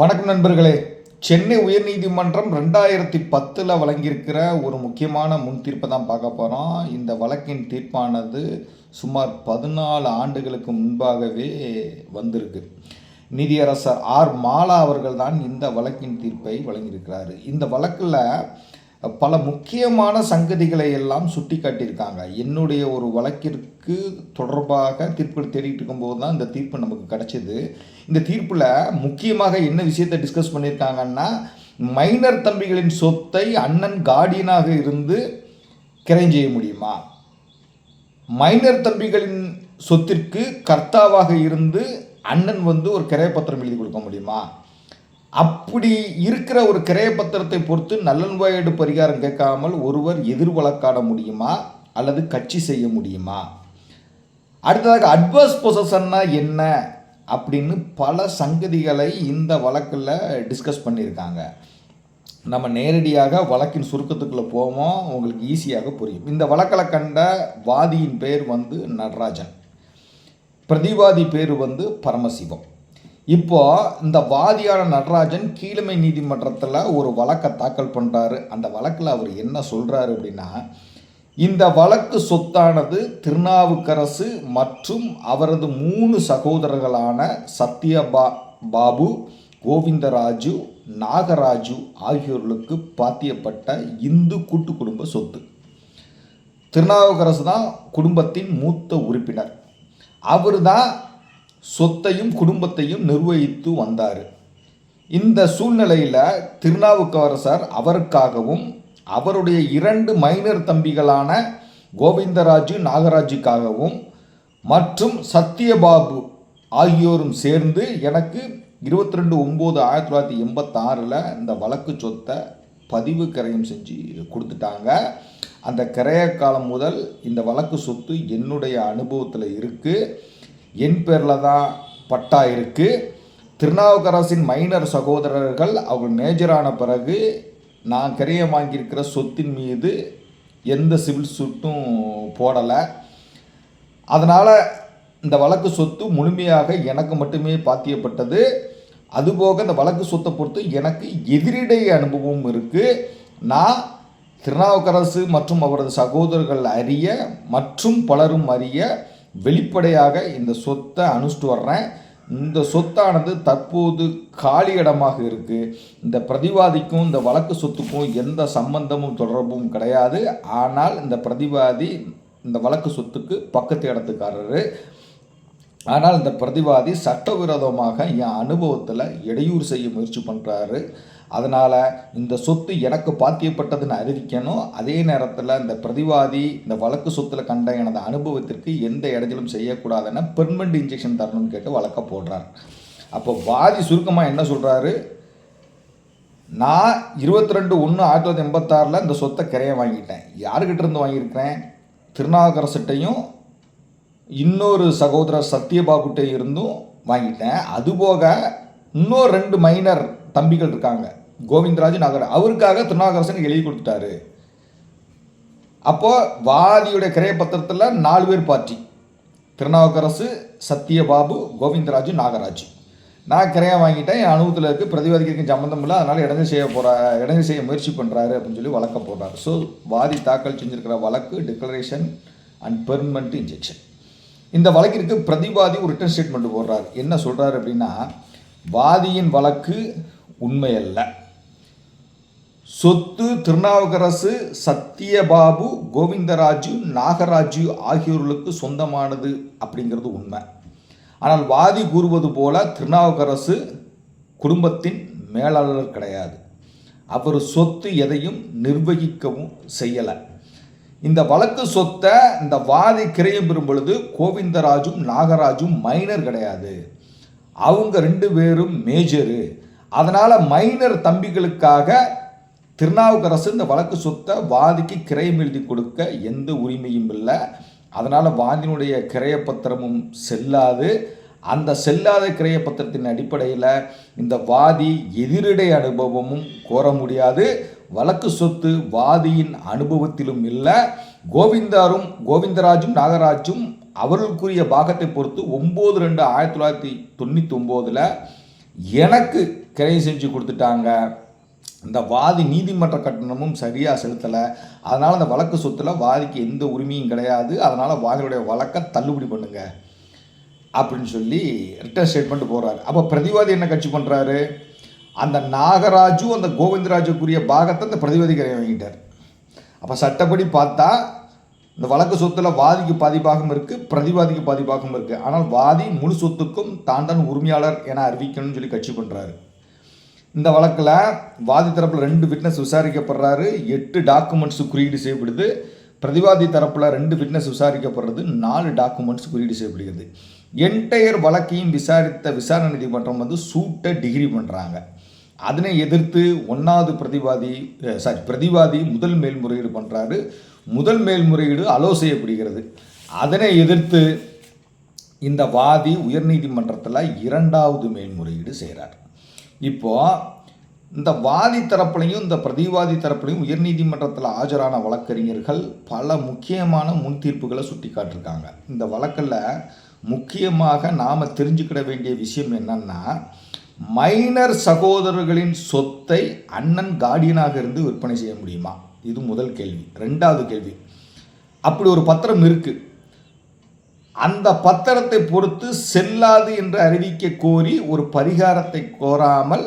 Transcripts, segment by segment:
வணக்கம் நண்பர்களே. சென்னை உயர்நீதிமன்றம் ரெண்டாயிரத்தி பத்தில் வழங்கியிருக்கிற ஒரு முக்கியமான முன் தீர்ப்பை தான் பார்க்க போகிறோம் இந்த வழக்கின் தீர்ப்பானது சுமார் பதினாலு ஆண்டுகளுக்கு முன்பாகவே வந்திருக்கு. நீதியரசர் ஆர். மாலா அவர்கள் தான் இந்த வழக்கின் தீர்ப்பை வழங்கியிருக்கிறாரு. இந்த வழக்கில் பல முக்கியமான சங்கதிகளை எல்லாம் சுட்டி காட்டியிருக்காங்க என்னுடைய ஒரு வழக்கிற்கு தொடர்பாக தீர்ப்புகள் தேடிட்டு இருக்கும்போது தான் இந்த தீர்ப்பு நமக்கு கிடச்சிது. இந்த தீர்ப்பில் முக்கியமாக என்ன விஷயத்தை டிஸ்கஸ் பண்ணியிருக்காங்கன்னா மைனர் தம்பிகளின் சொத்தை அண்ணன் கார்டியனாக இருந்து கிரைம் செய்ய முடியுமா? மைனர் தம்பிகளின் சொத்திற்கு கர்த்தாவாக இருந்து அண்ணன் வந்து ஒரு கிரையப்பத்திரம் எழுதி கொடுக்க முடியுமா? அப்படி இருக்கிற ஒரு கிரையப்பத்திரத்தை பொறுத்து நலன்வாயடு பரிகாரம் கேட்காமல் ஒருவர் எதிர் வழக்காட முடியுமா? அல்லது கட்சி செய்ய முடியுமா? அடுத்ததாக அட்வர்ஸ் பொசஷன்னா என்ன அப்படின்னு பல சங்கதிகளை இந்த வழக்கில் டிஸ்கஸ் பண்ணியிருக்காங்க. நம்ம நேரடியாக வழக்கின் சுருக்கத்துக்குள்ளே போவோம்? உங்களுக்கு ஈஸியாக புரியும். இந்த வழக்கில் கண்ட வாதியின் பேர் வந்து நடராஜன். பிரதிவாதி பேர் வந்து பரமசிவம். இப்போ இந்த வாதியான நடராஜன் கீழமை நீதிமன்றத்தில் ஒரு வழக்கை தாக்கல் பண்ணுறாரு அந்த வழக்கில் அவர் என்ன சொல்கிறாரு அப்படின்னா இந்த வழக்கு சொத்தானது திருநாவுக்கரசு மற்றும் அவரது மூணு சகோதரர்களான சத்யபா பாபு கோவிந்தராஜு நாகராஜு ஆகியோர்களுக்கு பாத்தியப்பட்ட இந்து கூட்டு குடும்ப சொத்து. திருநாவுக்கரசு தான் குடும்பத்தின் மூத்த உறுப்பினர். அவர் தான் சொத்தையும் குடும்பத்தையும் நிர்வகித்து வந்தார். இந்த சூழ்நிலையில் திருநாவுக்கரசர் அவருக்காகவும் அவருடைய இரண்டு மைனர் தம்பிகளான கோவிந்தராஜு நாகராஜுக்காகவும் மற்றும் சத்யபாபு ஆகியோரும் சேர்ந்து எனக்கு இருபத்தி ரெண்டு ஒம்பது ஆயிரத்தி தொள்ளாயிரத்தி எண்பத்தாறில் இந்த வழக்கு சொத்தை பதிவு கிரயம் செஞ்சு கொடுத்துட்டாங்க. அந்த கிரைய காலம் முதல் இந்த வழக்கு சொத்து என்னுடைய அனுபவத்தில் இருக்குது என் பேரில் தான் பட்டா இருக்குது திருநாவுக்கரசின் மைனர் சகோதரர்கள் அவங்க மேஜரான பிறகு நான் கிரையம் வாங்கியிருக்கிற சொத்தின் மீது எந்த சிவில் சூட்டும் போடலை. அதனால் இந்த வழக்கு சொத்து முழுமையாக எனக்கு மட்டுமே பாத்தியப்பட்டது. அதுபோக இந்த வழக்கு சொத்தை பொறுத்து எனக்கு எதிரிடை அனுபவம் இருக்குது நான் திருநாவுக்கரசு மற்றும் அவரது சகோதரர்கள் அறிய மற்றும் பலரும் அறிய வெளிப்படையாக இந்த சொத்தை அனுஷ்டு வர்றேன். இந்த சொத்தானது தற்போது காலி இடமாக இருக்குது இந்த பிரதிவாதிக்கும் இந்த வழக்கு சொத்துக்கும் எந்த சம்பந்தமும் தொடர்பும் கிடையாது. ஆனால் இந்த பிரதிவாதி இந்த வழக்கு சொத்துக்கு பக்கத்து இடத்துக்காரரு. ஆனால் இந்த பிரதிவாதி சட்டவிரோதமாக என் அனுபவத்தில் இடையூறு செய்ய முயற்சி பண்ணுறாரு அதனால் இந்த சொத்து எனக்கு பாத்தியப்பட்டதுன்னு அறிவிக்கணும். அதே நேரத்தில் இந்த பிரதிவாதி இந்த வழக்கு சொத்தில் கண்ட எனது அனுபவத்திற்கு எந்த இடைஞ்சலும் செய்யக்கூடாதுன்னு பெர்மனண்ட் இன்ஜெக்ஷன் தரணும்னு கேட்டு வழக்க போடுறார். அப்போ வாதி சுருக்கமாக என்ன சொல்கிறாரு நான் இருபத்தி ரெண்டு ஒன்று ஆயிரத்தி தொள்ளாயிரத்தி எண்பத்தாறில் இந்த சொத்தை கரையை வாங்கிட்டேன். யாருக்கிட்ட இருந்து வாங்கியிருக்கிறேன்? திருநாவுக்கரசிட்டையும் இன்னொரு சகோதரர் சத்யபாபுட்டை இருந்தும் வாங்கிட்டேன். அதுபோக இன்னொரு ரெண்டு மைனர் தம்பிகள் இருக்காங்க. கோவிந்தராஜ் நகர் அவருக்காக திருநாகரசன் எழுதி கொடுத்துட்டாரு. அப்போது வாதியுடைய கிரைய பத்திரத்தில் நாலு பேர் பார்ட்டி. திருநாவுக்கரசு சத்யபாபு கோவிந்தராஜு நாகராஜ். நான் கிரையம் வாங்கிட்டேன். என் அனுபவத்தில் இருக்குது பிரதிவாதிக்கு சம்மந்தம் இல்லை. அதனால் இடைஞ்சல் செய்ய போகிற இடைஞ்சல் செய்ய முயற்சி பண்ணுறாரு அப்படின்னு சொல்லி வழக்க போடுறாரு. ஸோ வாதி தாக்கல் செஞ்சிருக்கிற வழக்கு டிக்ளரேஷன் அண்ட் பெர்மனண்ட் இன்ஜெக்ஷன் இந்த வழக்கிற்கு பிரதிவாதி ஒரு ரிட்டன் ஸ்டேட்மெண்ட் போடுறாரு. என்ன சொல்கிறாரு அப்படின்னா வாதியின் வழக்கு உண்மையல்ல. சொத்து திருநாவுக்கரசு சத்யபாபு கோவிந்தராஜு நாகராஜு ஆகியோர்களுக்கு சொந்தமானது அப்படிங்கிறது உண்மை. ஆனால் வாதி கூறுவது போல திருநாவுக்கரசு குடும்பத்தின் மேலாளர் கிடையாது. அவர் சொத்து எதையும் நிர்வகிக்கவும் செய்யலை. இந்த வழக்கு சொத்தை இந்த வாதி கிரையம் பெறும் பொழுது கோவிந்தராஜும் நாகராஜும் மைனர் கிடையாது. அவங்க ரெண்டு பேரும் மேஜரு அதனால் மைனர் தம்பிகளுக்காக திருநாவுக்கரசு இந்த வழக்கு சொத்தை வாதிக்கு கிரயம் எழுதி கொடுக்க எந்த உரிமையும் இல்லை. அதனால் வாதினுடைய கிரையப்பத்திரமும் செல்லாது. அந்த செல்லாத கிரையப்பத்திரத்தின் அடிப்படையில் இந்த வாதி எதிரிடை அனுபவமும் கோர முடியாது. வழக்கு சொத்து வாதியின் அனுபவத்திலும் இல்லை. கோவிந்தாரும் கோவிந்தராஜும் நாகராஜும் அவர்களுக்குரிய பாகத்தை பொறுத்து ஒம்பது ரெண்டு ஆயிரத்தி தொள்ளாயிரத்தி தொண்ணூற்றி ஒம்போதில் எனக்கு கிரை செஞ்சு கொடுத்துட்டாங்க. இந்த வாதி நீதிமன்ற கட்டணமும் சரியாக செலுத்தலை. அதனால் அந்த வழக்கு சொத்தில் வாதிக்கு எந்த உரிமையும் கிடையாது. அதனால் வாதியுடைய வழக்கை தள்ளுபடி பண்ணுங்கள் அப்படின்னு சொல்லி ரிட்டர்ன் ஸ்டேட்மெண்ட் போகிறாரு அப்போ பிரதிவாதி என்ன கட்சி பண்ணுறாரு அந்த நாகராஜு அந்த கோவிந்தராஜுக்குரிய பாகத்தை அந்த பிரதிவாதி கரையை வாங்கிட்டார். அப்போ சட்டப்படி பார்த்தா இந்த வழக்கு சொத்தில் வாதிக்கு பாதிப்பாகவும் இருக்குது பிரதிவாதிக்கு பாதிப்பாகவும் இருக்குது ஆனால் வாதி முழு சொத்துக்கும் தான் தான் உரிமையாளர் என அறிவிக்கணும்னு சொல்லி கட்சி பண்ணுறாரு இந்த வழக்கில் வாதி தரப்பில் ரெண்டு விட்னஸ் விசாரிக்கப்படுறாரு எட்டு டாக்குமெண்ட்ஸ் குறியீடு செய்யப்படுது. பிரதிவாதி தரப்பில் ரெண்டு விட்னஸ் விசாரிக்கப்படுறது நாலு டாக்குமெண்ட்ஸ் குறியீடு செய்யப்படுகிறது. என்டையர் வழக்கையும் விசாரித்த விசாரணை நீதிமன்றம் வந்து சூட்டை டிகிரி பண்ணுறாங்க அதனை எதிர்த்து ஒன்றாவது பிரதிவாதி சாரி பிரதிவாதி முதல் மேல்முறையீடு பண்ணுறாரு முதல் மேல்முறையீடு அலோ செய்யப்படுகிறது. அதனை எதிர்த்து இந்த வாதி உயர்நீதிமன்றத்தில் இரண்டாவது மேல்முறையீடு செய்கிறார் இப்போது இந்த வாதி தரப்புலையும் இந்த பிரதிவாதி தரப்புலையும் உயர்நீதிமன்றத்தில் ஆஜரான வழக்கறிஞர்கள் பல முக்கியமான முன் தீர்ப்புகளை சுட்டி காட்டிருக்காங்க இந்த வழக்கில் முக்கியமாக நாம் தெரிஞ்சுக்கிட வேண்டிய விஷயம் என்னன்னா மைனர் சகோதரர்களின் சொத்தை அண்ணன் கார்டியனாக இருந்து விற்பனை செய்ய முடியுமா? இது முதல் கேள்வி. ரெண்டாவது கேள்வி. அப்படி ஒரு பத்திரம் இருக்குது அந்த பத்திரத்தை பொறுத்து செல்லாது என்று அறிவிக்க கோரி ஒரு பரிகாரத்தை கோராமல்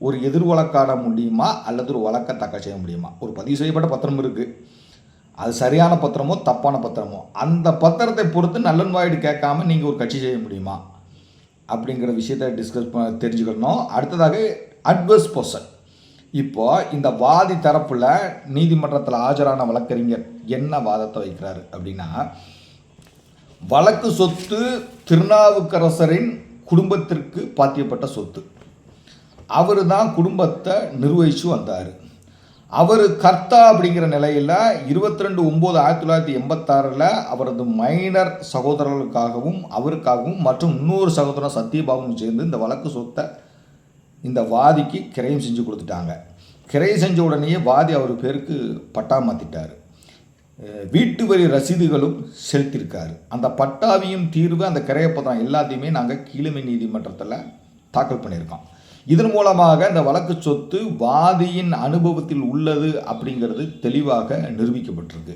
ஒரு எதிர் வழக்காட முடியுமா அல்லது ஒரு வழக்கை தக்க செய்ய முடியுமா? ஒரு பதிவு செய்யப்பட்ட பத்திரம் இருக்குது அது சரியான பத்திரமோ தப்பான பத்திரமோ? அந்த பத்திரத்தை பொறுத்து நல்லன்வாயிடு கேட்காம நீங்கள் ஒரு கட்சி செய்ய முடியுமா? அப்படிங்கிற விஷயத்தை டிஸ்கஸ் பண்ண தெரிஞ்சுக்கணும். அடுத்ததாக அட்வர்ஸ் பர்சன் இப்போ இந்த வாதி தரப்பில் நீதிமன்றத்தில் ஆஜரான வழக்கறிஞர் என்ன வாதத்தை வைக்கிறாரு அப்படின்னா வழக்கு சொத்து திருநாவுக்கரசரின் குடும்பத்திற்கு பாத்தியப்பட்ட சொத்து. அவர் தான் குடும்பத்தை நிர்வகித்து வந்தார். அவர் கர்த்தா அப்படிங்கிற நிலையில் இருபத்தி ரெண்டு ஒம்பது ஆயிரத்தி தொள்ளாயிரத்தி எண்பத்தாறில் அவரது மைனர் சகோதரர்களுக்காகவும் அவருக்காகவும் மற்றும் இன்னொரு சகோதரன் சத்யபாபும் சேர்ந்து இந்த வழக்கு சொத்தை இந்த வாதிக்கு கிரையம் செஞ்சு கொடுத்துட்டாங்க. கிரையம் செஞ்ச உடனேயே வாதி அவர் பேருக்கு பட்டா மாற்றிட்டார் வீட்டு வரி ரசீதுகளும் செலுத்தியிருக்காரு. அந்த பட்டாவியும் தீர்வு அந்த கிரையப்பத்திரம் எல்லாத்தையுமே நாங்கள் கீழமை நீதிமன்றத்தில் தாக்கல் பண்ணியிருக்கோம். இதன் மூலமாக இந்த வழக்கு சொத்து வாதியின் அனுபவத்தில் உள்ளது அப்படிங்கிறது தெளிவாக நிரூபிக்கப்பட்டிருக்கு.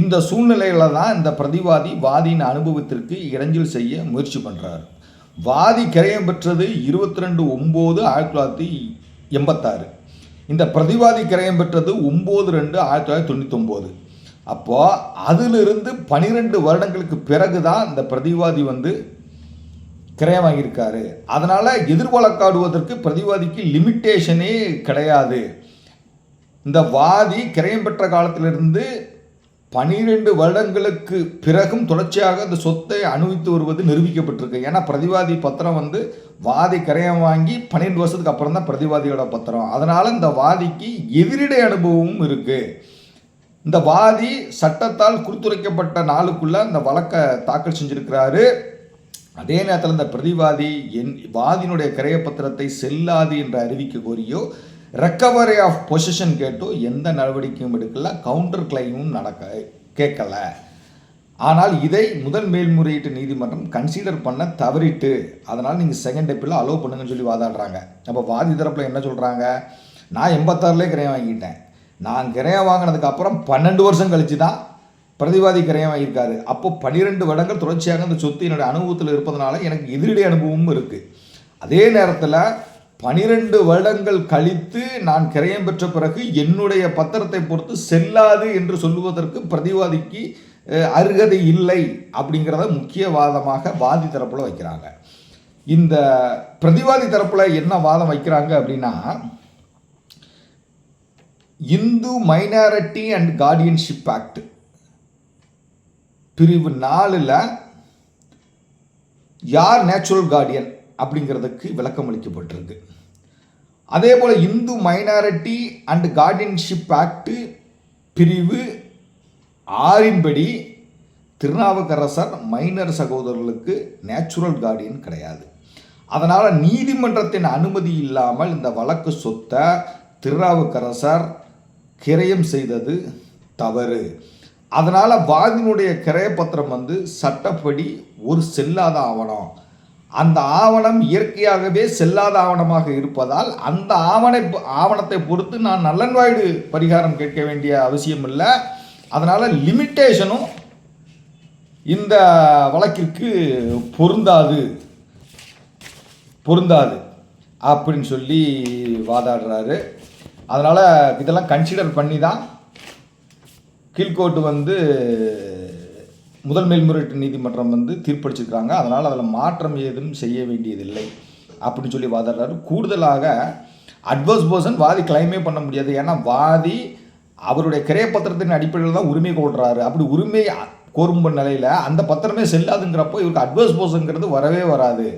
இந்த சூழ்நிலையில தான் இந்த பிரதிவாதி வாதியின் அனுபவத்திற்கு இடைஞ்சல் செய்ய முயற்சி பண்ணுறாரு வாதி கிரயம் பெற்றது இருபத்தி ரெண்டு ஒம்பது ஆயிரத்தி தொள்ளாயிரத்தி எண்பத்தாறு. இந்த பிரதிவாதி கிரயம் பெற்றது ஒம்பது ரெண்டு ஆயிரத்தி தொள்ளாயிரத்தி தொண்ணூத்தொம்போது. அப்போது அதிலிருந்து பனிரெண்டு வருடங்களுக்கு பிறகு தான் இந்த பிரதிவாதி வந்து கிரயம் வாங்கியிருக்காரு அதனால் எதிர்வழக்காடுவதற்கு பிரதிவாதிக்கு லிமிட்டேஷனே கிடையாது. இந்த வாதி கிரயம் பெற்ற காலத்திலிருந்து பனிரெண்டு வருடங்களுக்கு பிறகும் தொடர்ச்சியாக இந்த சொத்தை அனுபவித்து வருவது நிரூபிக்கப்பட்டிருக்கு. ஏன்னா பிரதிவாதி பத்திரம் வந்து வாதி கரையம் வாங்கி பன்னிரெண்டு வருஷத்துக்கு அப்புறம் தான் பிரதிவாதியோட பத்திரம். அதனால் இந்த வாதிக்கு எதிரிடை அனுபவமும் இருக்குது இந்த வாதி சட்டத்தால் குறித்துரைக்கப்பட்ட நாளுக்குள்ளே இந்த வழக்கை தாக்கல் செஞ்சிருக்கிறாரு. அதே நேரத்தில் இந்த பிரதிவாதி என் வாதியினுடைய கிரையப்பத்திரத்தை செல்லாது என்று அறிவிக்க கோரியோ ரெக்கவரி ஆஃப் பொசிஷன் கேட்டோ எந்த நடவடிக்கையும் எடுக்கல கவுண்டர் கிளைமும் நடக்க கேட்கல. ஆனால் இதை முதல் மேல்முறையீட்டு நீதிமன்றம் கன்சிடர் பண்ண தவறிட்டு அதனால் நீங்கள் செகண்ட் எப்பில் அலோவ் பண்ணுங்கன்னு சொல்லி வாதாடுறாங்க. அப்போ வாதி தரப்பில் என்ன சொல்கிறாங்க நான் எண்பத்தாறுலேயே கிரையம் வாங்கிட்டேன். நான் கிரையம் வாங்கினதுக்கு அப்புறம் பன்னெண்டு வருஷம் கழிச்சு தான் பிரதிவாதி கிரையம் வாங்கியிருக்காரு. அப்போ பன்னிரெண்டு வருடங்கள் தொடர்ச்சியாக அந்த சொத்து என்னுடைய அனுபவத்தில் இருப்பதனால எனக்கு எதிரடி அனுபவமும் இருக்குது அதே நேரத்தில் பனிரெண்டு வருடங்கள் கழித்து நான் கிரையம் பெற்ற பிறகு என்னுடைய பத்திரத்தை பொறுத்து செல்லாது என்று சொல்லுவதற்கு பிரதிவாதிக்கு அருகதை இல்லை அப்படிங்கிறத முக்கிய வாதமாக வாதி தரப்பில் வைக்கிறாங்க. இந்த பிரதிவாதி தரப்பில் என்ன வாதம் வைக்கிறாங்க அப்படின்னா Hindu minority and guardianship act. பிரிவு நாலில் யார் நேச்சுரல் கார்டியன் அப்படிங்கிறதுக்கு விளக்கம் அளிக்கப்பட்டிருக்கு. அதே போல் Hindu minority and guardianship act பிரிவு ஆறின்படி திருநாவுக்கரசர் மைனர் சகோதரர்களுக்கு நேச்சுரல் கார்டியன் கிடையாது. அதனால் நீதிமன்றத்தின் அனுமதி இல்லாமல் இந்த வழக்கு சொத்தை திருநாவுக்கரசர் கிரயம் செய்தது தவறு. அதனால் வாதினுடைய கிரயப்பத்திரம் வந்து சட்டப்படி ஒரு செல்லாத ஆவணம். அந்த ஆவணம் இயற்கையாகவே செல்லாத ஆவணமாக இருப்பதால் அந்த ஆவணை ஆவணத்தை பொறுத்து நான் நல்லன்வாய்டு பரிகாரம் கேட்க வேண்டிய அவசியம் இல்லை அதனால் லிமிட்டேஷனும் இந்த வழக்கிற்கு பொருந்தாது. பொருந்தாது. அப்படின்னு சொல்லி வாதாடுறாரு. அதனால் இதெல்லாம் கன்சிடர் பண்ணி தான் கீழ்கோர்ட்டு வந்து முதல் மேல்முறையீட்டு நீதிமன்றம் வந்து தீர்ப்பளிச்சிருக்காங்க. அதனால் அதில் மாற்றம் ஏதும் செய்ய வேண்டியதில்லை அப்படின்னு சொல்லி வாதாடுறாரு. கூடுதலாக அட்வர்ஸ் பர்சன் வாதி கிளைமே பண்ண முடியாது. ஏன்னா வாதி அவருடைய கிரைய பத்திரத்தின் அடிப்படையில் தான் உரிமை கொள்கிறாரு அப்படி உரிமை கோரும்ப நிலையில் அந்த பத்திரமே செல்லாதுங்கிறப்போ இவருக்கு அட்வர்ஸ் பர்சன்ங்கிறது வரவே வராது.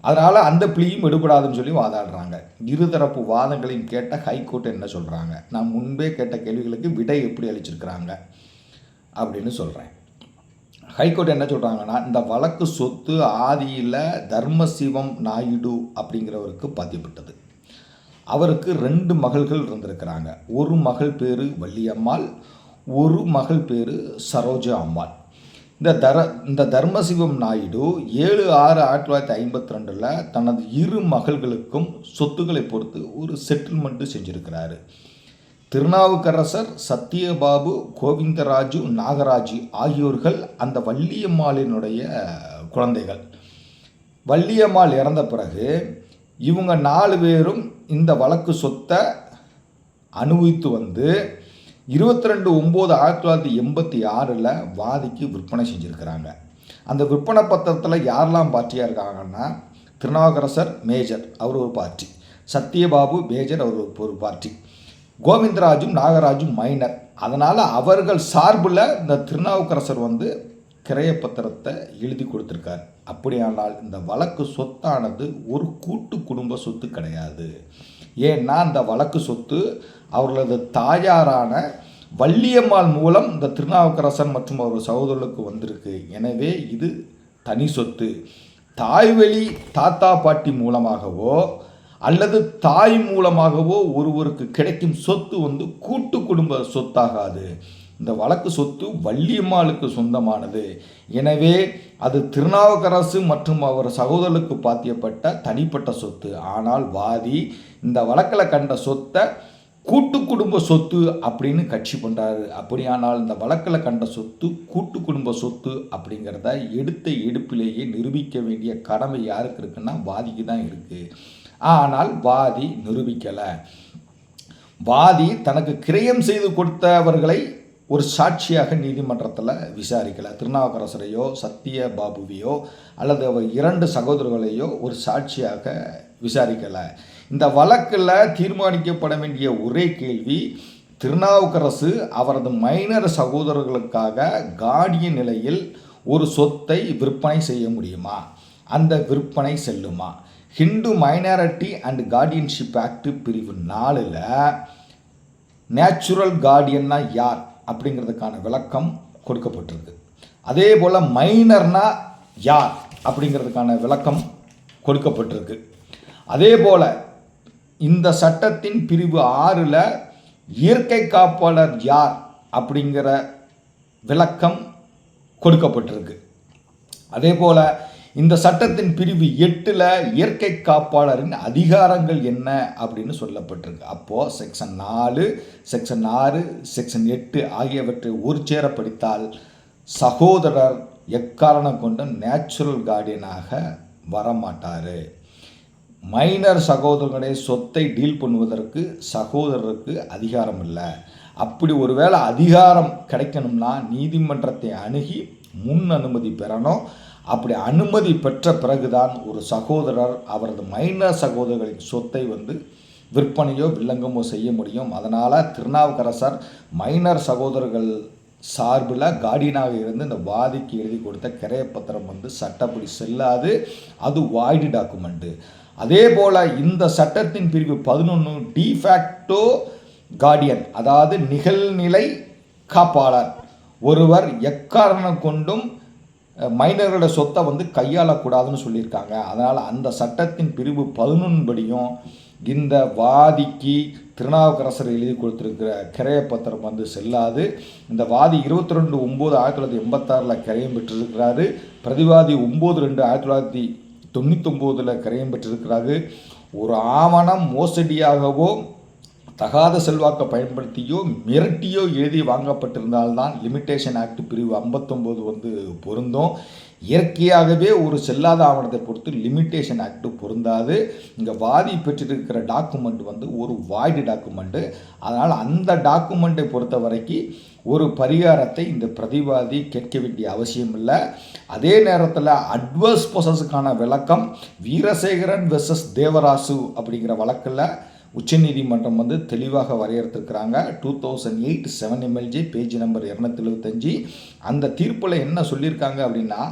அதனால் அந்த பிளியும் எடுபடாதுன்னு சொல்லி வாதாடுறாங்க. இருதரப்பு வாதங்களையும் கேட்ட ஹைகோர்ட் என்ன சொல்கிறாங்க நான் முன்பே கேட்ட கேள்விகளுக்கு விடை எப்படி அளிச்சிருக்கிறாங்க? அப்படின்னு சொல்கிறேன் ஹைகோர்ட் என்ன சொல்கிறாங்கன்னா இந்த வழக்கு சொத்து ஆதியில் தர்மசிவம் நாயுடு அப்படிங்கிறவருக்கு பதிப்பட்டது அவருக்கு ரெண்டு மகள்கள் இருந்திருக்கிறாங்க. ஒரு மகள் பேர் வள்ளியம்மாள் ஒரு மகள் பேர் சரோஜா அம்மாள். இந்த தர இந்த தர்மசிவம் நாயுடு ஏழு ஆறு ஆயிரத்தி தொள்ளாயிரத்தி ஐம்பத்தி ரெண்டில் தனது இரு மகள்களுக்கும் சொத்துக்களை பொறுத்து ஒரு செட்டில்மெண்ட்டு செஞ்சுருக்கிறாரு. திருநாவுக்கரசர் சத்யபாபு கோவிந்தராஜு நாகராஜு ஆகியோர்கள் அந்த வள்ளியம்மாளினுடைய குழந்தைகள். வள்ளியம்மாள் இறந்த பிறகு இவங்க நாலு பேரும் இந்த வழக்கு சொத்தை அனுபவித்து வந்து இருபத்தி ரெண்டு ஒம்பது ஆயிரத்தி தொள்ளாயிரத்தி எண்பத்தி ஆறில் வாதிக்கு விற்பனை செஞ்சுருக்கிறாங்க. அந்த விற்பனை பத்திரத்தில் யாரெல்லாம் பார்ட்டியாக இருக்காங்கன்னா திருநாவுக்கரசர் மேஜர் அவர் ஒரு பார்ட்டி. சத்யபாபு மேஜர் அவர் ஒரு பார்ட்டி. கோவிந்தராஜும் நாகராஜும் மைனர். அதனால் அவர்கள் சார்பில் இந்த திருநாவுக்கரசர் வந்து கிரையப்பத்திரத்தை எழுதி கொடுத்துருக்கார். அப்படியானால் இந்த வழக்கு சொத்தானது ஒரு கூட்டு குடும்ப சொத்து கிடையாது. ஏன்னா அந்த வழக்கு சொத்து அவர்களது தாயாரான வள்ளியம்மாள் மூலம் இந்த திருநாவுக்கரசன் மற்றும் அவர் சகோதரர்களுக்கு வந்திருக்கு. எனவே இது தனி சொத்து. தாய்வழி தாத்தா பாட்டி மூலமாகவோ அல்லது தாய் மூலமாகவோ ஒருவருக்கு கிடைக்கும் சொத்து வந்து கூட்டு குடும்ப சொத்தாகாது. இந்த வழக்கு சொத்து வள்ளியம்மாளுக்கு சொந்தமானது. எனவே அது திருநாவுக்கரசு மற்றும் அவர் சகோதரருக்கு பாத்தியப்பட்ட தனிப்பட்ட சொத்து. ஆனால் வாதி இந்த வழக்கில் கண்ட சொத்தை கூட்டு குடும்ப சொத்து அப்படின்னு கட்சி பண்ணுறாரு அப்படியானால் இந்த வழக்கில் கண்ட சொத்து கூட்டு குடும்ப சொத்து அப்படிங்கிறத எடுத்த எடுப்பிலேயே நிரூபிக்க வேண்டிய கடமை யாருக்கு இருக்குன்னா வாதிக்கு தான் இருக்குது ஆனால் வாதி நிரூபிக்கலை. வாதி தனக்கு கிரயம் செய்து கொடுத்தவர்களை ஒரு சாட்சியாக நீதிமன்றத்தில் விசாரிக்கலை. திருநாவுக்கரசரையோ சத்திய பாபுவையோ அல்லது அவர் இரண்டு சகோதரர்களையோ ஒரு சாட்சியாக விசாரிக்கலை. இந்த வழக்கில் தீர்மானிக்கப்பட வேண்டிய ஒரே கேள்வி திருநாவுக்கரசு அவரது மைனர் சகோதரர்களுக்காக காடிய நிலையில் ஒரு சொத்தை விற்பனை செய்ய முடியுமா? அந்த விற்பனை செல்லுமா? Hindu minority and guardianship act பிரிவு நாலில் நேச்சுரல் கார்டியன்னா யார்? அப்படிங்கிறதுக்கான விளக்கம் கொடுக்கப்பட்டிருக்கு. அதே போல் மைனர்னா யார் அப்படிங்கிறதுக்கான விளக்கம் கொடுக்கப்பட்டிருக்கு. அதே போல் இந்த சட்டத்தின் பிரிவு ஆறில் இயற்கை காப்பாளர் யார் அப்படிங்கிற விளக்கம் கொடுக்கப்பட்டிருக்கு. அதே போல் இந்த சட்டத்தின் பிரிவு எட்டில் இயற்கை காப்பாளரின் அதிகாரங்கள் என்ன அப்படின்னு சொல்லப்பட்டிருக்கு. அப்போது செக்ஷன் நாலு செக்ஷன் ஆறு செக்ஷன் எட்டு ஆகியவற்றை ஒரு சேர படித்தால் சகோதரர் எக்காரணம் கொண்டும் நேச்சுரல் கார்டியனாக வரமாட்டார். மைனர் சகோதரனுடைய சொத்தை டீல் பண்ணுவதற்கு சகோதரருக்கு அதிகாரம் இல்லை. அப்படி ஒருவேளை அதிகாரம் கிடைக்கணும்னா நீதிமன்றத்தை அணுகி முன் அனுமதி பெறணும். அப்படி அனுமதி பெற்ற பிறகுதான் ஒரு சகோதரர் அவரது மைனர் சகோதரர்களின் சொத்தை வந்து விற்பனையோ வில்லங்கமோ செய்ய முடியும். அதனால் திருநாவுக்கரசர் மைனர் சகோதரர்கள் சார்பில் கார்டியனாக இருந்து இந்த வாதிக்கு எழுதி கொடுத்த கிரையப்பத்திரம் வந்து சட்டப்படி செல்லாது. அது வாய்டு டாக்குமெண்ட்டு அதே போல் இந்த சட்டத்தின் பிரிவு பதினொன்று டிஃபேக்டோ கார்டியன் அதாவது நிகழ்நிலை காப்பாளர். ஒருவர் எக்காரணம் கொண்டும் மைனர்களோட சொத்தை வந்து கையாளக்கூடாதுன்னு சொல்லியிருக்காங்க. அதனால் அந்த சட்டத்தின் பிரிவு பதினொன்படியும் இந்த வாதிக்கு திருநாவுக்கரசர் எழுதி கொடுத்துருக்கிற கிரைய பத்திரம் வந்து செல்லாது. இந்த வாதி இருபத்தி ரெண்டு ஒம்பது ஆயிரத்தி தொள்ளாயிரத்தி எண்பத்தாறில் கிரையம் பெற்றிருக்கிறாரு. பிரதிவாதி ஒம்பது ரெண்டு ஆயிரத்தி தொள்ளாயிரத்தி தொண்ணூத்தொம்போதில் கிரையம் பெற்றிருக்கிறாரு. ஒரு ஆவணம் மோசடியாகவோ தகாத செல்வாக்கை பயன்படுத்தியோ மிரட்டியோ எழுதி வாங்கப்பட்டிருந்தால்தான் லிமிட்டேஷன் ஆக்ட் பிரிவு ஐம்பத்தொம்போது வந்து பொருந்தும். இயற்கையாகவே ஒரு செல்லாத ஆவணத்தை பொறுத்து லிமிட்டேஷன் ஆக்ட் பொருந்தாது. இங்கே வாதி பெற்றிருக்கிற டாக்குமெண்ட் வந்து ஒரு வாய்டு டாக்குமெண்ட்டு அதனால் அந்த டாக்குமெண்ட்டை பொறுத்த வரைக்கும் ஒரு பரிகாரத்தை இந்த பிரதிவாதி கேட்க வேண்டிய அவசியம் இல்லை. அதே நேரத்தில் அட்வர்ஸ் பொசஸுக்கான விளக்கம் வீரசேகரன் வெர்சஸ் தேவராசு அப்படிங்கிற வழக்கில் உச்சநீதிமன்றம் வந்து தெளிவாக வரையறுத்திருக்கிறாங்க. Two thousand eight seven MLJ page number இரநூத்தி எழுபத்தஞ்சி அந்த தீர்ப்பில் என்ன சொல்லியிருக்காங்க அப்படின்னா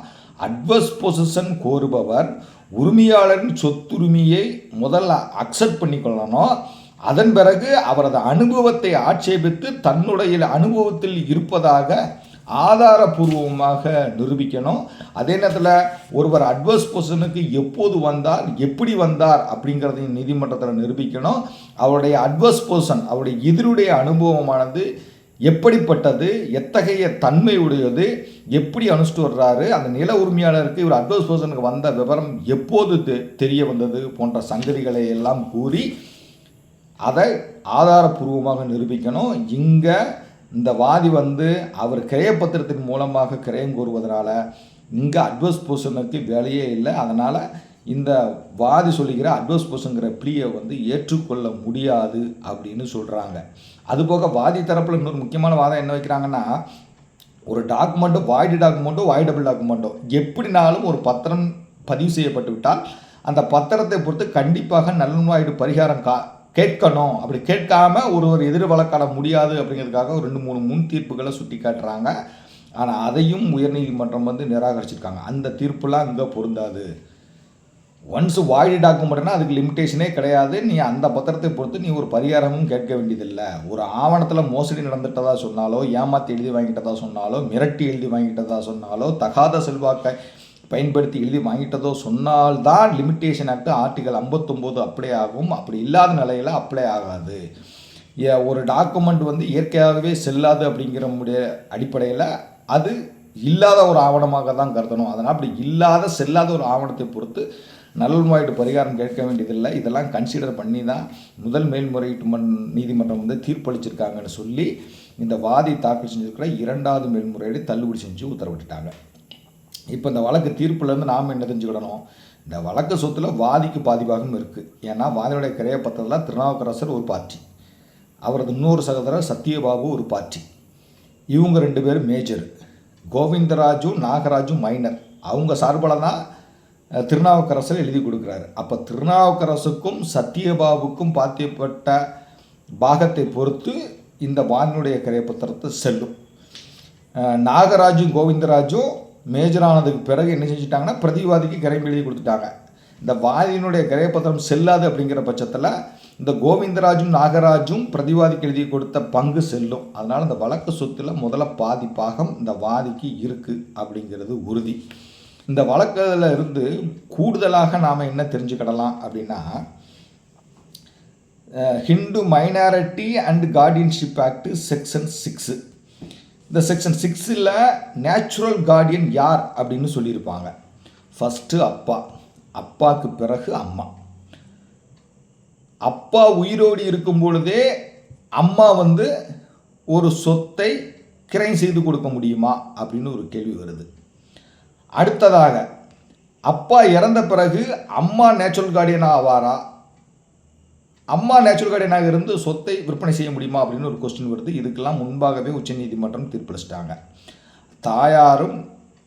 அட்வர்ஸ் பொசிஷன் கோருபவர் உரிமையாளரின் சொத்துரிமையை முதல்ல அக்செப்ட் பண்ணிக்கொள்ளணும். அதன் பிறகு அவரது அனுபவத்தை ஆட்சேபித்து தன்னுடைய அனுபவத்தில் இருப்பதாக ஆதாரபூர்வமாக நிரூபிக்கணும். அதே நேரத்தில் ஒருவர் அட்வர்ஸ் பொசிஷனுக்கு எப்போது வந்தார் எப்படி வந்தார் அப்படிங்கிறதையும் நீதிமன்றத்தில் நிரூபிக்கணும். அவருடைய அட்வர்ஸ் பொசிஷன் அவருடைய எதிருடைய அனுபவமானது எப்படிப்பட்டது எத்தகைய தன்மை உடையது எப்படி அனுஷ்டு வர்றாரு அந்த நில உரிமையாளருக்கு இவர் அட்வர்ஸ் பர்சனுக்கு வந்த விவரம் எப்போது தெ தெரிய வந்தது போன்ற சங்கதிகளை எல்லாம் கூறி அதை ஆதாரபூர்வமாக நிரூபிக்கணும். இங்கே இந்த வாதி வந்து அவர் கிரயப்பத்திரத்தின் மூலமாக கிரயம் கூறுவதனால இங்கே அட்வர்ஸ் பொசனுக்கு வேலையே இல்லை. அதனால் இந்த வாதி சொல்லுகிற அட்வர்ஸ் பொர்சனுங்கிற பிளியை வந்து ஏற்றுக்கொள்ள முடியாது அப்படின்னு சொல்கிறாங்க அதுபோக வாதி தரப்பில் இன்னொரு முக்கியமான வாதம் என்ன வைக்கிறாங்கன்னா ஒரு டாக்குமெண்ட்டோ வாய்டு டாக்குமெண்ட்டோ வாய்டபிள் டாக்குமெண்ட்டோ எப்படினாலும் ஒரு பத்திரம் பதிவு செய்யப்பட்டு விட்டால் அந்த பத்திரத்தை பொறுத்து கண்டிப்பாக நலன்வாய்டு பரிகாரம் கா கேட்கணும். அப்படி கேட்காம ஒருவர் எதிர் வழக்காட முடியாது அப்படிங்கிறதுக்காக ஒரு ரெண்டு மூணு முன் தீர்ப்புகளை சுட்டி காட்டுறாங்க. ஆனால் அதையும் உயர்நீதிமன்றம் வந்து நிராகரிச்சிருக்காங்க. அந்த தீர்ப்புலாம் அங்கே பொருந்தாது. ஒன்ஸ் வாய்டு டாக்குமெண்ட்னா அதுக்கு லிமிட்டேஷனே கிடையாது. நீ அந்த பத்திரத்தை பொறுத்து நீ ஒரு பரிகாரமும் கேட்க வேண்டியதில்லை. ஒரு ஆவணத்தில் மோசடி நடந்துட்டதா சொன்னாலோ ஏமாற்றி எழுதி வாங்கிட்டதா சொன்னாலோ மிரட்டி எழுதி வாங்கிட்டதா சொன்னாலோ தகாத செல்வாக்கை பயன்படுத்தி எழுதி வாங்கிட்டதோ சொன்னால்தான் லிமிட்டேஷன் ஆக்ட் ஆர்டிகல் ஐம்பத்தொம்போது அப்ளை ஆகும். அப்படி இல்லாத நிலையில் அப்ளை ஆகாது. ஏ- ஒரு டாக்குமெண்ட் வந்து இயற்கையாகவே செல்லாது அப்படிங்கிற முடிய அடிப்படையில் அது இல்லாத ஒரு ஆவணமாக தான் கருதணும். அதனால் அப்படி இல்லாத செல்லாத ஒரு ஆவணத்தை பொறுத்து நலன்வாய்டு பரிகாரம் கேட்க வேண்டியதில்லை. இதெல்லாம் கன்சிடர் பண்ணி தான் முதல் மேல்முறையீட்டு மன் நீதிமன்றம் வந்து தீர்ப்பளிச்சிருக்காங்கன்னு சொல்லி இந்த வாதி தாக்கல் செஞ்சுருக்கிற இரண்டாவது மேல்முறையீடு தள்ளுபடி செஞ்சு உத்தரவிட்டுட்டாங்க. இப்போ இந்த வழக்கு தீர்ப்புலேருந்து நாம் என்ன தெரிஞ்சுக்கிடணும்? இந்த வழக்கு சொத்தில் வாதிக்கு பாதிபாகம் இருக்குது ஏன்னா வாதியுடைய கிரையப்பத்திரத்தில் திருநாவுக்கரசர் ஒரு பார்ட்டி. அவரது இன்னொரு சகோதரர் சத்யபாபு ஒரு பார்ட்டி. இவங்க ரெண்டு பேரும் மேஜர். கோவிந்தராஜும் நாகராஜும் மைனர் அவங்க சார்பில் தான் திருநாவுக்கரசர் எழுதி கொடுக்குறாரு. அப்போ திருநாவுக்கரசுக்கும் சத்யபாபுக்கும் பாத்தியப்பட்ட பாகத்தை பொறுத்து இந்த வானினுடைய கிரையப்பத்திரத்தை செல்லும். நாகராஜும் கோவிந்தராஜும் மேஜரானதுக்கு பிறகு என்ன செஞ்சுட்டாங்கன்னா பிரதிவாதிக்கு கிரைம் எழுதி கொடுத்துட்டாங்க. இந்த வாதியினுடைய கிரையப்பத்திரம் செல்லாது அப்படிங்கிற பட்சத்தில் இந்த கோவிந்தராஜும் நாகராஜும் பிரதிவாதிக்கு எழுதி கொடுத்த பங்கு செல்லும். அதனால் இந்த வழக்கு சொத்தில் முதல்ல பாதி பாகம் இந்த வாதிக்கு இருக்குது அப்படிங்கிறது உறுதி. இந்த வழக்கில் இருந்து கூடுதலாக நாம் என்ன தெரிஞ்சுக்கிடலாம் அப்படின்னா Hindu minority and guardianship act section six இந்த செக்ஷன் சிக்ஸில் நேச்சுரல் கார்டியன் யார் அப்படின்னு சொல்லியிருப்பாங்க. ஃபஸ்ட்டு அப்பா. அப்பாவுக்கு பிறகு அம்மா. அப்பா உயிரோடு இருக்கும் பொழுதே அம்மா வந்து ஒரு சொத்தை கிரைம் செய்து கொடுக்க முடியுமா அப்படின்னு ஒரு கேள்வி வருது. அடுத்ததாக அப்பா இறந்த பிறகு அம்மா நேச்சுரல் கார்டியன் ஆவாரா? அம்மா நேச்சுரல் கார்டியனாக இருந்து சொத்தை விற்பனை செய்ய முடியுமா அப்படின்னு ஒரு கொஸ்டின் வருது. இதுக்கெல்லாம் முன்பாகவே உச்சநீதிமன்றம் தீர்ப்பளிச்சிட்டாங்க. தாயாரும்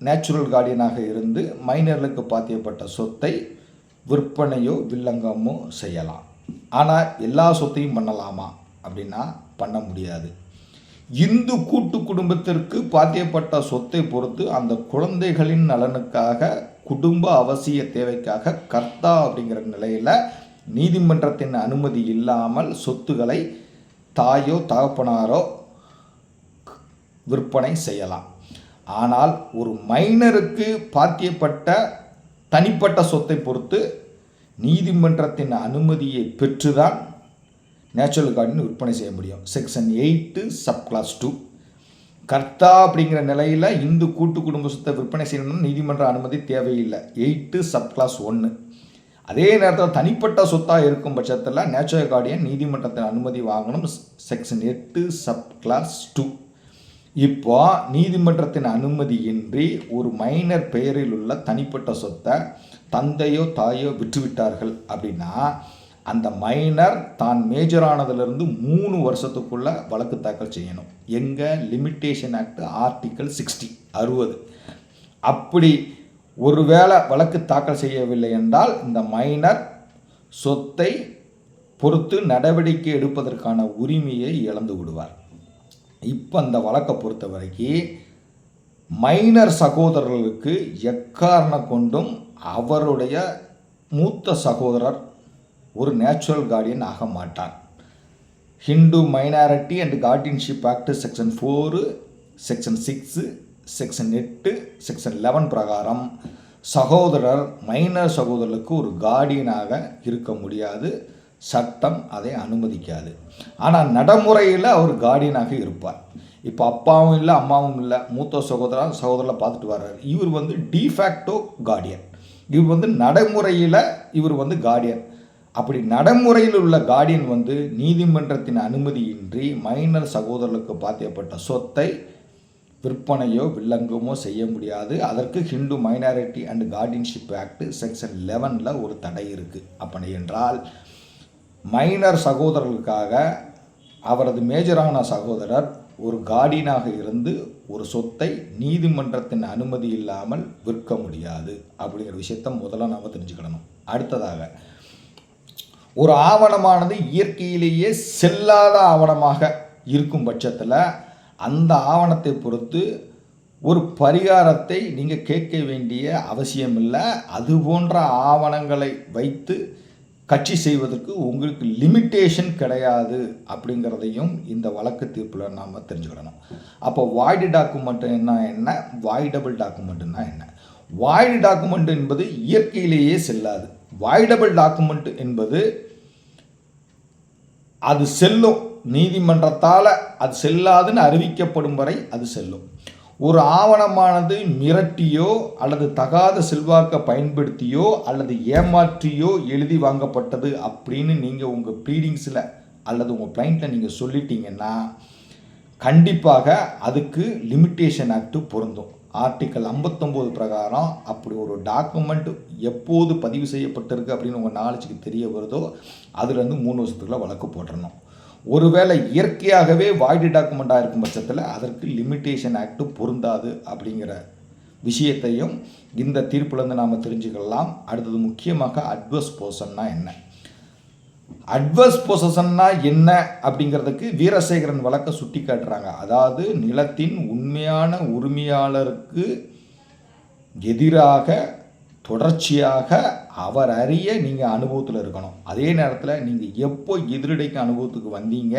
நேச்சுரல் கார்டியனாக இருந்து மைனர்களுக்கு பாத்தியப்பட்ட சொத்தை விற்பனையோ வில்லங்கமோ செய்யலாம். ஆனால் எல்லா சொத்தையும் பண்ணலாமா அப்படின்னா பண்ண முடியாது. இந்து கூட்டு குடும்பத்திற்கு பாத்தியப்பட்ட சொத்தை பொறுத்து அந்த குழந்தைகளின் நலனுக்காக குடும்ப அவசிய தேவைக்காக கர்த்தா அப்படிங்கிற நிலையில் நீதிமன்றத்தின் அனுமதி இல்லாமல் சொத்துக்களை தாயோ தகப்பனாரோ விற்பனை செய்யலாம். ஆனால் ஒரு மைனருக்கு பாத்தியப்பட்ட தனிப்பட்ட சொத்தை பொறுத்து நீதிமன்றத்தின் அனுமதியை பெற்றுதான் நேச்சுரல் கார்டன் விற்பனை செய்ய முடியும். Section eight sub clause two. கர்த்தா அப்படிங்கிற நிலையில் இந்து கூட்டு குடும்ப சொத்தை விற்பனை செய்யணும்னு நீதிமன்ற அனுமதி தேவையில்லை. எயிட்டு சப் கிளாஸ் ஒன்று அதே நேரத்தில் தனிப்பட்ட சொத்தாக இருக்கும் பட்சத்தில் நேச்சுரல் கார்டியன் நீதிமன்றத்தின் அனுமதி வாங்கணும். செக்ஷன் எட்டு சப் கிளாஸ் டூ இப்போ நீதிமன்றத்தின் அனுமதியின்றி ஒரு மைனர் பெயரில் உள்ள தனிப்பட்ட சொத்தை தந்தையோ தாயோ விற்றுவிட்டார்கள் அப்படின்னா அந்த மைனர் தான் மேஜரானதுலேருந்து மூணு வருஷத்துக்குள்ளே வழக்கு தாக்கல் செய்யணும். எங்கே? லிமிட்டேஷன் ஆக்ட் ஆர்டிக்கல் சிக்ஸ்டி அறுபது. அப்படி ஒருவேளை வழக்கு தாக்கல் செய்யவில்லை என்றால் இந்த மைனர் சொத்தை பொறுத்து நடவடிக்கை எடுப்பதற்கான உரிமையை இழந்து விடுவார். இப்போ அந்த வழக்கை பொறுத்த வரைக்கும் மைனர் சகோதரர்களுக்கு எக்காரணம் கொண்டும் அவருடைய மூத்த சகோதரர் ஒரு நேச்சுரல் கார்டியன் ஆக மாட்டார். Hindu minority and guardianship act section four section six section எட்டு செக்ஷன் லெவன் பிரகாரம். சகோதரர் மைனர் சகோதரருக்கு ஒரு கார்டியனாக இருக்க முடியாது. சட்டம் அதை அனுமதிக்காது. ஆனால் நடைமுறையில் அவர் கார்டியனாக இருப்பார். இப்போ அப்பாவும் இல்லை அம்மாவும் இல்லை மூத்த சகோதரர் சகோதரில் பார்த்துட்டு வர்றார். இவர் வந்து டிஃபேக்டோ கார்டியன் இவர் வந்து நடைமுறையில் இவர் வந்து கார்டியன் அப்படி நடைமுறையில் உள்ள கார்டியன் வந்து நீதிமன்றத்தின் அனுமதியின்றி மைனர் சகோதரர்களுக்கு பாத்தியப்பட்ட சொத்தை விற்பனையோ வில்லங்கமோ செய்ய முடியாது. அதற்கு Hindu minority and guardianship act section லெவனில் ஒரு தடை இருக்குது அப்படி என்றால் மைனர் சகோதரர்களுக்காக அவரது மேஜரான சகோதரர் ஒரு கார்டியனாக இருந்து ஒரு சொத்தை நீதிமன்றத்தின் அனுமதி இல்லாமல் விற்க முடியாது. அப்படிங்கிற விஷயத்த முதல்ல நாம் தெரிஞ்சுக்கிடணும் அடுத்ததாக ஒரு ஆவணமானது இயற்கையிலேயே செல்லாத ஆவணமாக இருக்கும் பட்சத்தில் அந்த ஆவணத்தை பொறுத்து ஒரு பரிகாரத்தை நீங்கள் கேட்க வேண்டிய அவசியம் இல்லை. அது போன்ற ஆவணங்களை வைத்து கட்சி செய்வதற்கு உங்களுக்கு லிமிட்டேஷன் கிடையாது அப்படிங்கிறதையும் இந்த வழக்கு தீர்ப்பில் நாம் தெரிஞ்சுக்கிடணும். அப்போ வாய்டு டாக்குமெண்ட் என்ன? என்ன வாய்டபிள் டாக்குமெண்ட்னா என்ன? வாய்டு டாக்குமெண்ட் என்பது இயற்கையிலேயே செல்லாது. வாய்டபிள் டாக்குமெண்ட் என்பது அது செல்லும் நீதிமன்றத்தால் அது செல்லாதுன்னு அறிவிக்கப்படும் வரை அது செல்லும். ஒரு ஆவணமானது மிரட்டியோ அல்லது தகாத செல்வாக்கை பயன்படுத்தியோ அல்லது ஏமாற்றியோ எழுதி வாங்கப்பட்டது அப்படின்னு நீங்கள் உங்கள் ப்ளீடிங்ஸில் அல்லது உங்கள் பிளைண்ட்டில் நீங்கள் சொல்லிட்டீங்கன்னா கண்டிப்பாக அதுக்கு லிமிட்டேஷன் ஆக்ட் பொருந்தும். ஆர்டிக்கல் ஐம்பத்தொம்போது பிரகாரம் அப்படி ஒரு டாக்குமெண்ட் எப்போது பதிவு செய்யப்பட்டிருக்கு அப்படின்னு உங்கள் நாலேஜுக்கு தெரிய வருதோ அதுலேருந்து மூணு வருஷத்துக்குள்ளே வழக்கு போட்டுடணும் ஒருவேளை இயற்கையாகவே வாய்டு டாக்குமெண்ட்டாக இருக்கும் பட்சத்தில் அதற்கு லிமிட்டேஷன் ஆக்ட் பொருந்தாது அப்படிங்கிற விஷயத்தையும் இந்த தீர்ப்புலேருந்து நாம் தெரிஞ்சுக்கலாம். அடுத்தது முக்கியமாக அட்வர்ஸ் போர்ஷன்னா என்ன? அட்வர்ஸ் பொசன்னா என்ன அப்படிங்கிறதுக்கு வீரசேகரன் வழக்கை சுட்டி காட்டுறாங்க. அதாவது நிலத்தின் உண்மையான உரிமையாளருக்கு எதிராக தொடர்ச்சியாக அவர் அறிய நீங்கள் அனுபவத்தில் இருக்கணும். அதே நேரத்தில் நீங்கள் எப்போ எதிரடைக்கு அனுபவத்துக்கு வந்தீங்க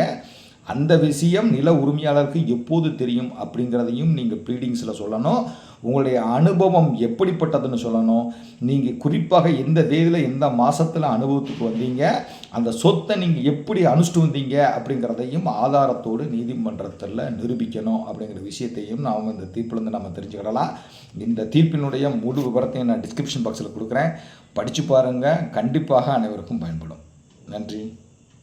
அந்த விஷயம் நில உரிமையாளருக்கு எப்போது தெரியும் அப்படிங்கிறதையும் நீங்கள் ப்ரீடிங்ஸில் சொல்லணும். உங்களுடைய அனுபவம் எப்படிப்பட்டதுன்னு சொல்லணும். நீங்கள் குறிப்பாக எந்த தேதியில் எந்த மாதத்தில் அனுபவத்துக்கு வந்தீங்க அந்த சொத்தை நீங்கள் எப்படி அனுஷ்டு வந்தீங்க அப்படிங்கிறதையும் ஆதாரத்தோடு நீதிமன்றத்தில் நிரூபிக்கணும் அப்படிங்கிற விஷயத்தையும் நாம் இந்த தீர்ப்பிலேருந்து நம்ம தெரிஞ்சுக்கிடலாம். இந்த தீர்ப்பினுடைய முழு விவரத்தையும் நான் டிஸ்கிரிப்ஷன் பாக்ஸில் கொடுக்குறேன். படித்து பாருங்கள் கண்டிப்பாக அனைவருக்கும் பயன்படும். நன்றி.